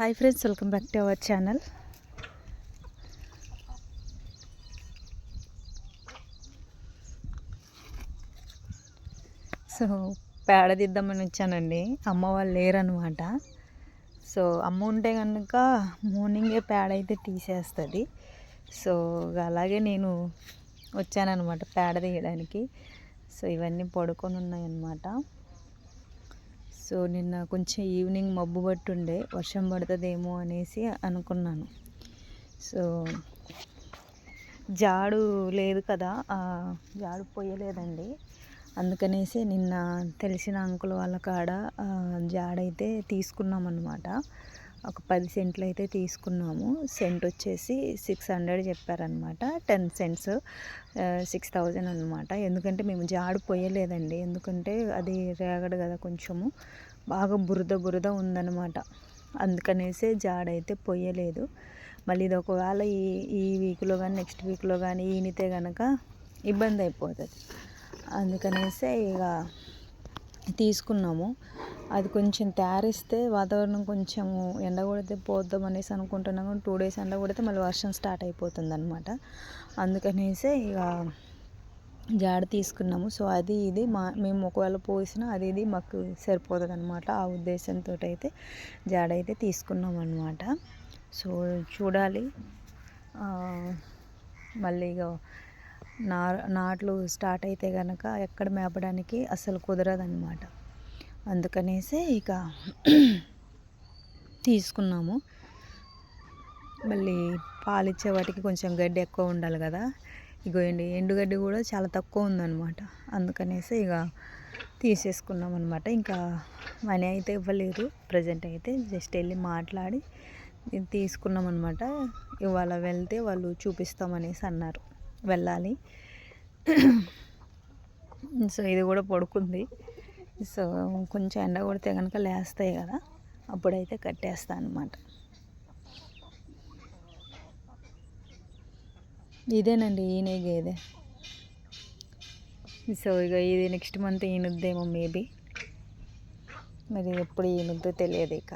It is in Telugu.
Hi friends welcome back to our channel so పేడ దిద్దామని వచ్చానండి. అమ్మ వాళ్ళు లేరనమాట సో అమ్మ ఉంటే కనుక మార్నింగే పేడ అయితే తీసేస్తుంది. సో అలాగే నేను వచ్చానమాట పేడ తీయడానికి. సో ఇవన్నీ పడుకొని ఉన్నాయన్నమాట సో నిన్న కొంచెం ఈవినింగ్ మబ్బు పట్టుండే వర్షం పడుతుందేమో అనేసి అనుకున్నాను. సో జాడు లేదు కదా జాడు పోయలేదండి. అందుకనేసి నిన్న తెలిసిన అంకుల్ వాళ్ళ కాడ జాడైతే తీసుకున్నాం అనమాట ఒక పది సెంట్లు అయితే తీసుకున్నాము. సెంట్ వచ్చేసి సిక్స్ హండ్రెడ్ చెప్పారనమాట టెన్ సెంట్స్ సిక్స్ థౌజండ్ అనమాట ఎందుకంటే మేము జాడు పోయలేదండి. ఎందుకంటే అది రేగడు కదా కొంచెము. బాగా బురద బురద ఉందన్నమాట. అందుకనేసే జాడైతే పొయ్యలేదు మళ్ళీ ఇది ఒకవేళ ఈ ఈ వీక్లో కానీ నెక్స్ట్ వీక్లో కానీ ఈనితే కనుక ఇబ్బంది అయిపోతుంది. అందుకనేసే ఇక తీసుకున్నాము. అది కొంచెం తయారిస్తే వాతావరణం కొంచెం ఎండ కొడితే పోద్దాం అనేసి అనుకుంటున్నాము కానీ టూ డేస్ ఎండ కొడితే మళ్ళీ వర్షం స్టార్ట్ అయిపోతుంది అనమాట అందుకనేసి ఇక జాడ తీసుకున్నాము. సో అది ఇది మా మేము ఒకవేళ పోసినా అది ఇది మాకు సరిపోతుంది అనమాట ఆ ఉద్దేశంతో అయితే జాడ అయితే తీసుకున్నాం అనమాట సో చూడాలి. మళ్ళీ ఇక నా నాట్లు స్టార్ట్ అయితే కనుక ఎక్కడ మేపడానికి అసలు కుదరదు అనమాట అందుకనేసి ఇక తీసుకున్నాము. మళ్ళీ పాలిచ్చే వాటికి కొంచెం గడ్డి ఎక్కువ ఉండాలి కదా. ఇగోండి ఎండుగడ్డి కూడా చాలా తక్కువ ఉందన్నమాట. అందుకనేసి ఇక తీసేసుకున్నాం అనమాట ఇంకా మనీ అయితే ఇవ్వలేదు. ప్రజెంట్ అయితే జస్ట్ వెళ్ళి మాట్లాడి తీసుకున్నాం అనమాట ఇవాళ వెళ్తే వాళ్ళు చూపిస్తామనేసి అన్నారు. వెళ్ళాలి. సో ఇది కూడా పడుకుంది. సో కొంచెం ఎండ కొడితే కనుక లేస్తాయి కదా అప్పుడైతే కట్టేస్తాను అనమాట ఇదేనండి ఈయన గేదె. సో ఇక ఇది నెక్స్ట్ మంత్ ఈనుద్దేమో మేబీ. మరి ఎప్పుడు ఈయనుద్దో తెలియదు ఇక.